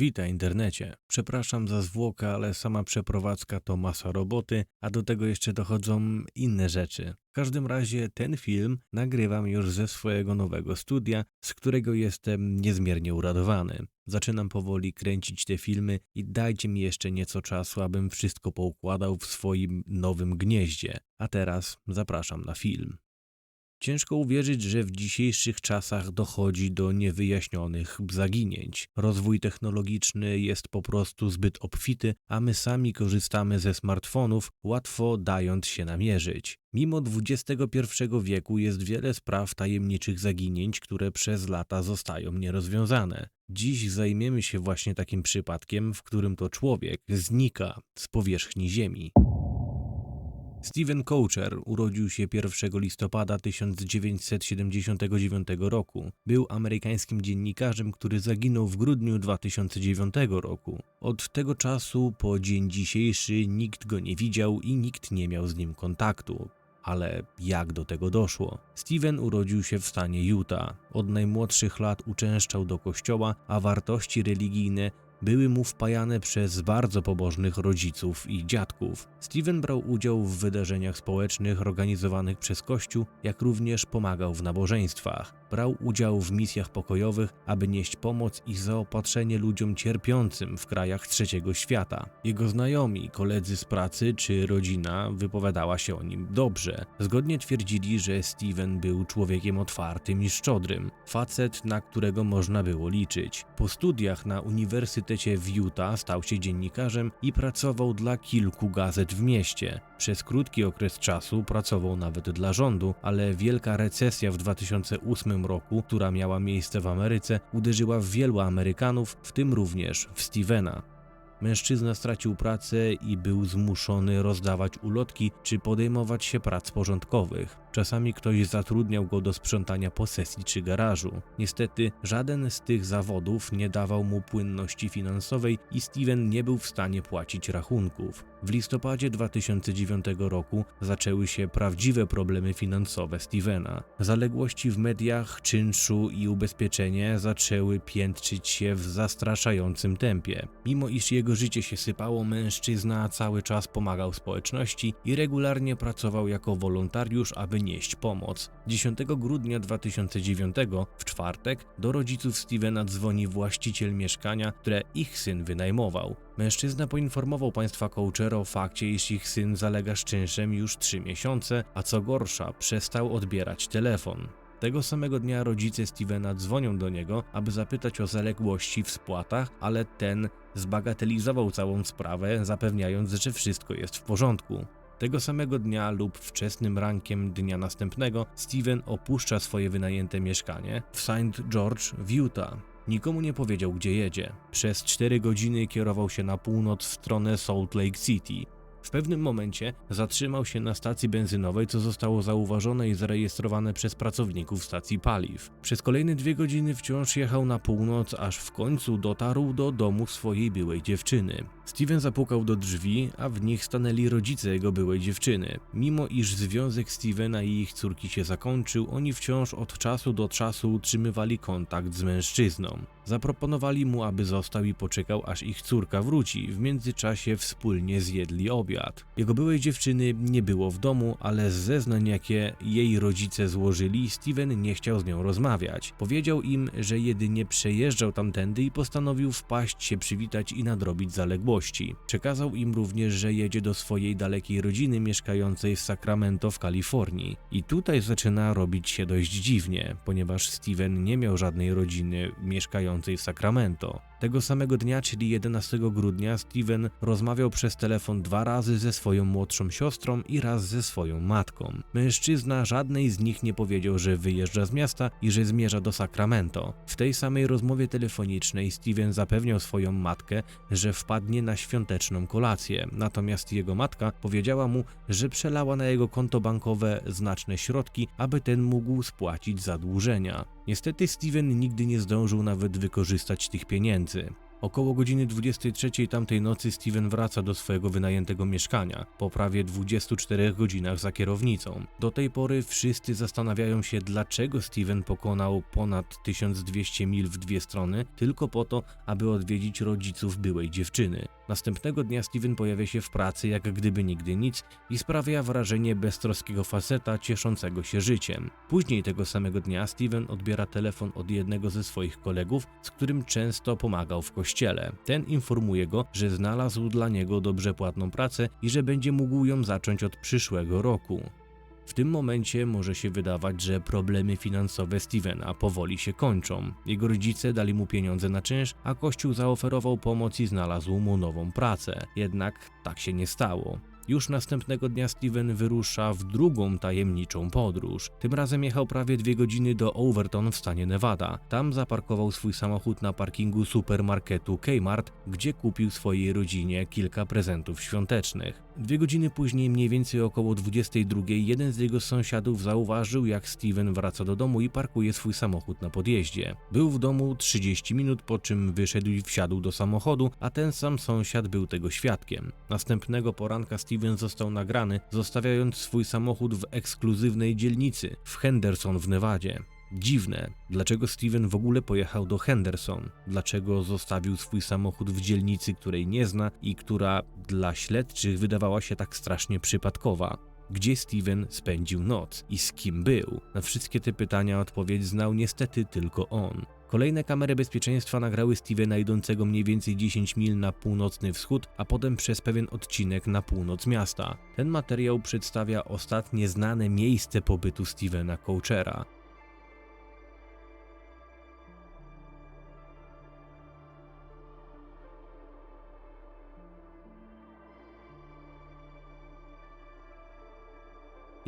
Witaj internecie. Przepraszam za zwłokę, ale sama przeprowadzka to masa roboty, a do tego jeszcze dochodzą inne rzeczy. W każdym razie ten film nagrywam już ze swojego nowego studia, z którego jestem niezmiernie uradowany. Zaczynam powoli kręcić te filmy i dajcie mi jeszcze nieco czasu, abym wszystko poukładał w swoim nowym gnieździe. A teraz zapraszam na film. Ciężko uwierzyć, że w dzisiejszych czasach dochodzi do niewyjaśnionych zaginięć. Rozwój technologiczny jest po prostu zbyt obfity, a my sami korzystamy ze smartfonów, łatwo dając się namierzyć. Mimo XXI wieku jest wiele spraw tajemniczych zaginięć, które przez lata zostają nierozwiązane. Dziś zajmiemy się właśnie takim przypadkiem, w którym to człowiek znika z powierzchni Ziemi. Steven Coucher urodził się 1 listopada 1979 roku. Był amerykańskim dziennikarzem, który zaginął w grudniu 2009 roku. Od tego czasu po dzień dzisiejszy nikt go nie widział i nikt nie miał z nim kontaktu. Ale jak do tego doszło? Steven urodził się w stanie Utah. Od najmłodszych lat uczęszczał do kościoła, a wartości religijne były mu wpajane przez bardzo pobożnych rodziców i dziadków. Steven brał udział w wydarzeniach społecznych organizowanych przez Kościół, jak również pomagał w nabożeństwach. Brał udział w misjach pokojowych, aby nieść pomoc i zaopatrzenie ludziom cierpiącym w krajach trzeciego świata. Jego znajomi, koledzy z pracy czy rodzina wypowiadała się o nim dobrze. Zgodnie twierdzili, że Steven był człowiekiem otwartym i szczodrym, facet, na którego można było liczyć. Po studiach na uniwersytecie w Utah stał się dziennikarzem i pracował dla kilku gazet w mieście. Przez krótki okres czasu pracował nawet dla rządu, ale wielka recesja w 2008 roku, która miała miejsce w Ameryce, uderzyła w wielu Amerykanów, w tym również w Stevena. Mężczyzna stracił pracę i był zmuszony rozdawać ulotki czy podejmować się prac porządkowych. Czasami ktoś zatrudniał go do sprzątania posesji czy garażu. Niestety, żaden z tych zawodów nie dawał mu płynności finansowej i Steven nie był w stanie płacić rachunków. W listopadzie 2009 roku zaczęły się prawdziwe problemy finansowe Stevena. Zaległości w mediach, czynszu i ubezpieczenie zaczęły piętrzyć się w zastraszającym tempie. Mimo iż jego życie się sypało, mężczyzna cały czas pomagał społeczności i regularnie pracował jako wolontariusz, aby nieść pomoc. 10 grudnia 2009 w czwartek do rodziców Stevena dzwoni właściciel mieszkania, które ich syn wynajmował. Mężczyzna poinformował państwa Couchera o fakcie, iż ich syn zalega z czynszem już 3 miesiące, a co gorsza, przestał odbierać telefon. Tego samego dnia rodzice Stevena dzwonią do niego, aby zapytać o zaległości w spłatach, ale ten zbagatelizował całą sprawę, zapewniając, że wszystko jest w porządku. Tego samego dnia lub wczesnym rankiem dnia następnego Steven opuszcza swoje wynajęte mieszkanie w St. George w Utah. Nikomu nie powiedział, gdzie jedzie. Przez 4 godziny kierował się na północ w stronę Salt Lake City. W pewnym momencie zatrzymał się na stacji benzynowej, co zostało zauważone i zarejestrowane przez pracowników stacji paliw. Przez kolejne dwie godziny wciąż jechał na północ, aż w końcu dotarł do domu swojej byłej dziewczyny. Steven zapukał do drzwi, a w nich stanęli rodzice jego byłej dziewczyny. Mimo iż związek Stevena i ich córki się zakończył, oni wciąż od czasu do czasu utrzymywali kontakt z mężczyzną. Zaproponowali mu, aby został i poczekał, aż ich córka wróci. W międzyczasie wspólnie zjedli obiad. Jego byłej dziewczyny nie było w domu, ale z zeznań, jakie jej rodzice złożyli, Steven nie chciał z nią rozmawiać. Powiedział im, że jedynie przejeżdżał tamtędy i postanowił wpaść się przywitać i nadrobić zaległości. Przekazał im również, że jedzie do swojej dalekiej rodziny mieszkającej w Sacramento w Kalifornii. I tutaj zaczyna robić się dość dziwnie, ponieważ Steven nie miał żadnej rodziny mieszkającej w Sacramento. Tego samego dnia, czyli 11 grudnia, Steven rozmawiał przez telefon dwa razy ze swoją młodszą siostrą i raz ze swoją matką. Mężczyzna żadnej z nich nie powiedział, że wyjeżdża z miasta i że zmierza do Sacramento. W tej samej rozmowie telefonicznej Steven zapewniał swoją matkę, że wpadnie na świąteczną kolację, natomiast jego matka powiedziała mu, że przelała na jego konto bankowe znaczne środki, aby ten mógł spłacić zadłużenia. Niestety Steven nigdy nie zdążył nawet wykorzystać tych pieniędzy. in. Około godziny 23 tamtej nocy Steven wraca do swojego wynajętego mieszkania po prawie 24 godzinach za kierownicą. Do tej pory wszyscy zastanawiają się, dlaczego Steven pokonał ponad 1200 mil w dwie strony tylko po to, aby odwiedzić rodziców byłej dziewczyny. Następnego dnia Steven pojawia się w pracy jak gdyby nigdy nic i sprawia wrażenie beztroskiego faceta cieszącego się życiem. Później tego samego dnia Steven odbiera telefon od jednego ze swoich kolegów, z którym często pomagał w kościele. Ten informuje go, że znalazł dla niego dobrze płatną pracę i że będzie mógł ją zacząć od przyszłego roku. W tym momencie może się wydawać, że problemy finansowe Stevena powoli się kończą. Jego rodzice dali mu pieniądze na czynsz, a kościół zaoferował pomoc i znalazł mu nową pracę. Jednak tak się nie stało. Już następnego dnia Steven wyrusza w drugą tajemniczą podróż. Tym razem jechał prawie dwie godziny do Overton w stanie Nevada. Tam zaparkował swój samochód na parkingu supermarketu Kmart, gdzie kupił swojej rodzinie kilka prezentów świątecznych. Dwie godziny później, mniej więcej około 22, jeden z jego sąsiadów zauważył, jak Steven wraca do domu i parkuje swój samochód na podjeździe. Był w domu 30 minut, po czym wyszedł i wsiadł do samochodu, a ten sam sąsiad był tego świadkiem. Następnego poranka Steven został nagrany, zostawiając swój samochód w ekskluzywnej dzielnicy w Henderson w Nevadzie. Dziwne, dlaczego Steven w ogóle pojechał do Henderson? Dlaczego zostawił swój samochód w dzielnicy, której nie zna i która dla śledczych wydawała się tak strasznie przypadkowa? Gdzie Steven spędził noc i z kim był? Na wszystkie te pytania odpowiedź znał niestety tylko on. Kolejne kamery bezpieczeństwa nagrały Stevena idącego mniej więcej 10 mil na północny wschód, a potem przez pewien odcinek na północ miasta. Ten materiał przedstawia ostatnie znane miejsce pobytu Stevena Coachera.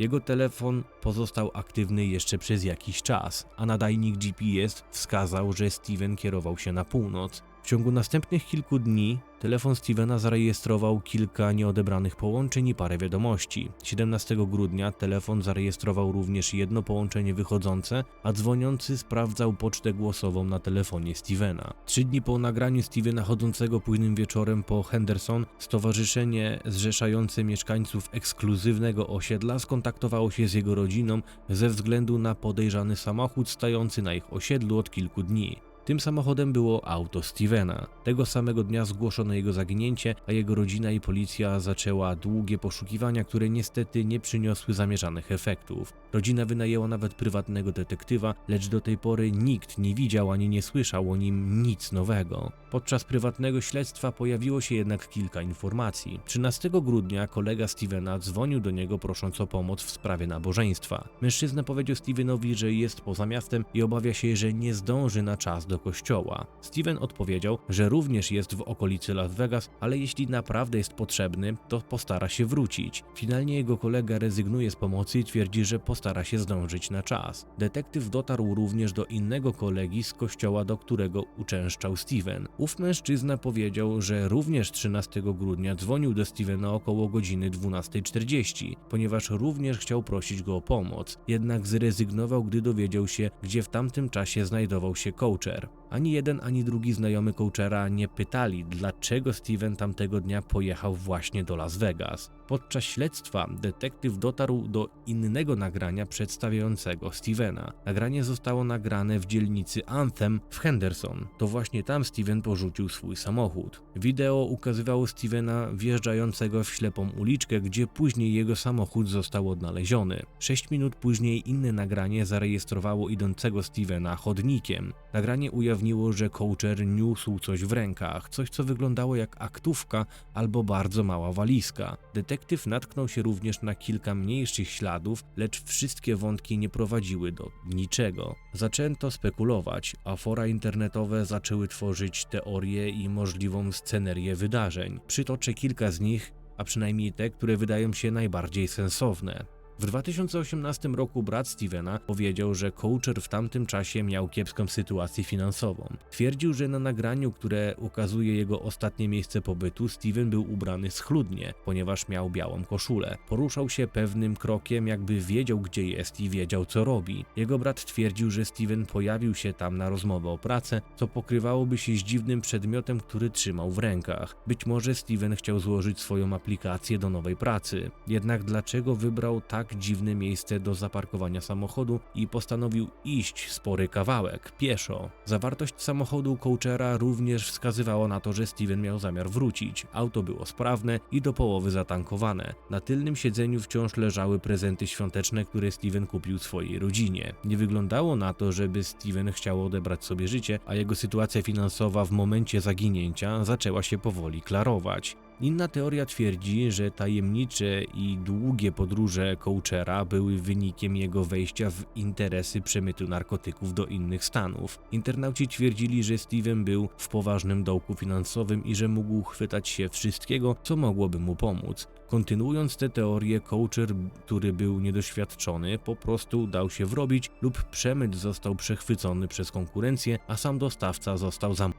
Jego telefon pozostał aktywny jeszcze przez jakiś czas, a nadajnik GPS wskazał, że Steven kierował się na północ. W ciągu następnych kilku dni telefon Stevena zarejestrował kilka nieodebranych połączeń i parę wiadomości. 17 grudnia telefon zarejestrował również jedno połączenie wychodzące, a dzwoniący sprawdzał pocztę głosową na telefonie Stevena. Trzy dni po nagraniu Stevena chodzącego późnym wieczorem po Henderson, stowarzyszenie zrzeszające mieszkańców ekskluzywnego osiedla skontaktowało się z jego rodziną ze względu na podejrzany samochód stający na ich osiedlu od kilku dni. Tym samochodem było auto Stevena. Tego samego dnia zgłoszono jego zaginięcie, a jego rodzina i policja zaczęła długie poszukiwania, które niestety nie przyniosły zamierzonych efektów. Rodzina wynajęła nawet prywatnego detektywa, lecz do tej pory nikt nie widział ani nie słyszał o nim nic nowego. Podczas prywatnego śledztwa pojawiło się jednak kilka informacji. 13 grudnia kolega Stevena dzwonił do niego prosząc o pomoc w sprawie nabożeństwa. Mężczyzna powiedział Stevenowi, że jest poza miastem i obawia się, że nie zdąży na czas do kościoła. Steven odpowiedział, że również jest w okolicy Las Vegas, ale jeśli naprawdę jest potrzebny, to postara się wrócić. Finalnie jego kolega rezygnuje z pomocy i twierdzi, że postara się zdążyć na czas. Detektyw dotarł również do innego kolegi z kościoła, do którego uczęszczał Steven. Ów mężczyzna powiedział, że również 13 grudnia dzwonił do Stevena około godziny 12.40, ponieważ również chciał prosić go o pomoc. Jednak zrezygnował, gdy dowiedział się, gdzie w tamtym czasie znajdował się coacher. Ani jeden, ani drugi znajomy coachera nie pytali, dlaczego Steven tamtego dnia pojechał właśnie do Las Vegas. Podczas śledztwa detektyw dotarł do innego nagrania przedstawiającego Stevena. Nagranie zostało nagrane w dzielnicy Anthem w Henderson. To właśnie tam Steven porzucił swój samochód. Wideo ukazywało Stevena wjeżdżającego w ślepą uliczkę, gdzie później jego samochód został odnaleziony. Sześć minut później inne nagranie zarejestrowało idącego Stevena chodnikiem. Nagranie ujawniło, że coacher niósł coś w rękach, coś co wyglądało jak aktówka albo bardzo mała walizka. Detektyw natknął się również na kilka mniejszych śladów, lecz wszystkie wątki nie prowadziły do niczego. Zaczęto spekulować, a fora internetowe zaczęły tworzyć teorie i możliwą scenerię wydarzeń. Przytoczę kilka z nich, a przynajmniej te, które wydają się najbardziej sensowne. W 2018 roku brat Stevena powiedział, że Coacher w tamtym czasie miał kiepską sytuację finansową. Twierdził, że na nagraniu, które ukazuje jego ostatnie miejsce pobytu, Steven był ubrany schludnie, ponieważ miał białą koszulę. Poruszał się pewnym krokiem, jakby wiedział gdzie jest i wiedział co robi. Jego brat twierdził, że Steven pojawił się tam na rozmowę o pracę, co pokrywałoby się z dziwnym przedmiotem, który trzymał w rękach. Być może Steven chciał złożyć swoją aplikację do nowej pracy. Jednak dlaczego wybrał tak dziwne miejsce do zaparkowania samochodu i postanowił iść spory kawałek, pieszo? Zawartość samochodu coachera również wskazywała na to, że Steven miał zamiar wrócić. Auto było sprawne i do połowy zatankowane. Na tylnym siedzeniu wciąż leżały prezenty świąteczne, które Steven kupił swojej rodzinie. Nie wyglądało na to, żeby Steven chciał odebrać sobie życie, a jego sytuacja finansowa w momencie zaginięcia zaczęła się powoli klarować. Inna teoria twierdzi, że tajemnicze i długie podróże coachera były wynikiem jego wejścia w interesy przemytu narkotyków do innych stanów. Internauci twierdzili, że Steven był w poważnym dołku finansowym i że mógł chwytać się wszystkiego, co mogłoby mu pomóc. Kontynuując tę teorię, coacher, który był niedoświadczony, po prostu dał się wrobić lub przemyt został przechwycony przez konkurencję, a sam dostawca został zamknięty.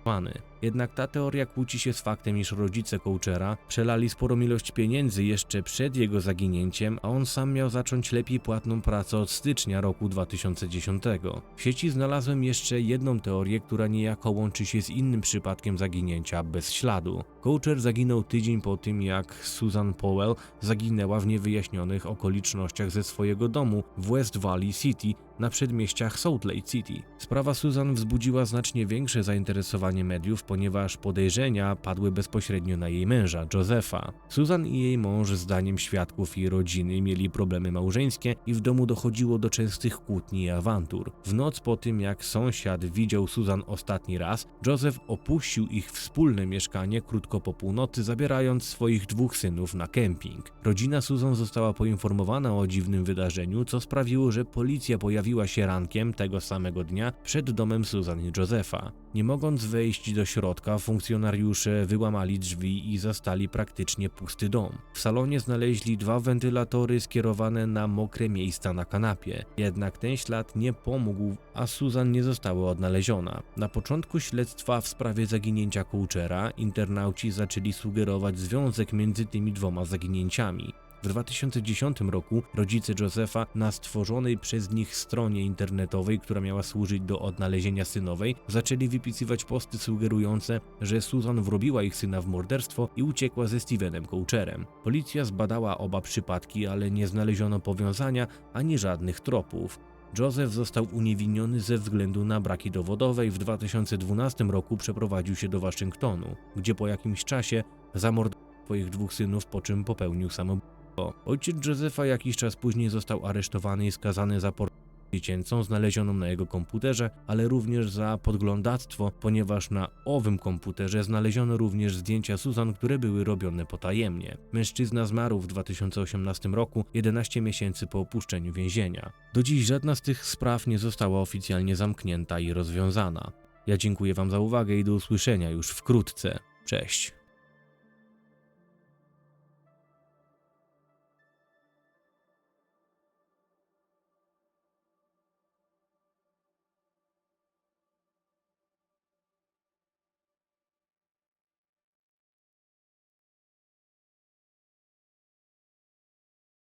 Jednak ta teoria kłóci się z faktem, iż rodzice coachera przelali sporą ilość pieniędzy jeszcze przed jego zaginięciem, a on sam miał zacząć lepiej płatną pracę od stycznia roku 2010. W sieci znalazłem jeszcze jedną teorię, która niejako łączy się z innym przypadkiem zaginięcia bez śladu. Coacher zaginął tydzień po tym, jak Susan Powell zaginęła w niewyjaśnionych okolicznościach ze swojego domu w West Valley City na przedmieściach Salt Lake City. Sprawa Susan wzbudziła znacznie większe zainteresowanie mediów, ponieważ podejrzenia padły bezpośrednio na jej męża, Josepha. Susan i jej mąż, zdaniem świadków i rodziny, mieli problemy małżeńskie i w domu dochodziło do częstych kłótni i awantur. W noc po tym, jak sąsiad widział Susan ostatni raz, Joseph opuścił ich wspólne mieszkanie krótko po północy, zabierając swoich dwóch synów na kemping. Rodzina Susan została poinformowana o dziwnym wydarzeniu, co sprawiło, że policja pojawiła się rankiem tego samego dnia przed domem Susan i Josepha. Nie mogąc wejść do środka, funkcjonariusze wyłamali drzwi i zastali praktycznie pusty dom. W salonie znaleźli dwa wentylatory skierowane na mokre miejsca na kanapie. Jednak ten ślad nie pomógł, a Susan nie została odnaleziona. Na początku śledztwa w sprawie zaginięcia Coachera internauci zaczęli sugerować związek między tymi dwoma zaginięciami. W 2010 roku rodzice Josepha na stworzonej przez nich stronie internetowej, która miała służyć do odnalezienia synowej, zaczęli wypisywać posty sugerujące, że Susan wrobiła ich syna w morderstwo i uciekła ze Stevenem Coacherem. Policja zbadała oba przypadki, ale nie znaleziono powiązania ani żadnych tropów. Joseph został uniewinniony ze względu na braki dowodowe i w 2012 roku przeprowadził się do Waszyngtonu, gdzie po jakimś czasie zamordował swoich dwóch synów, po czym popełnił samobójstwo. Ojciec Józefa jakiś czas później został aresztowany i skazany za pornografię dziecięcą znalezioną na jego komputerze, ale również za podglądactwo, ponieważ na owym komputerze znaleziono również zdjęcia Susan, które były robione potajemnie. Mężczyzna zmarł w 2018 roku, 11 miesięcy po opuszczeniu więzienia. Do dziś żadna z tych spraw nie została oficjalnie zamknięta i rozwiązana. Ja dziękuję Wam za uwagę i do usłyszenia już wkrótce. Cześć.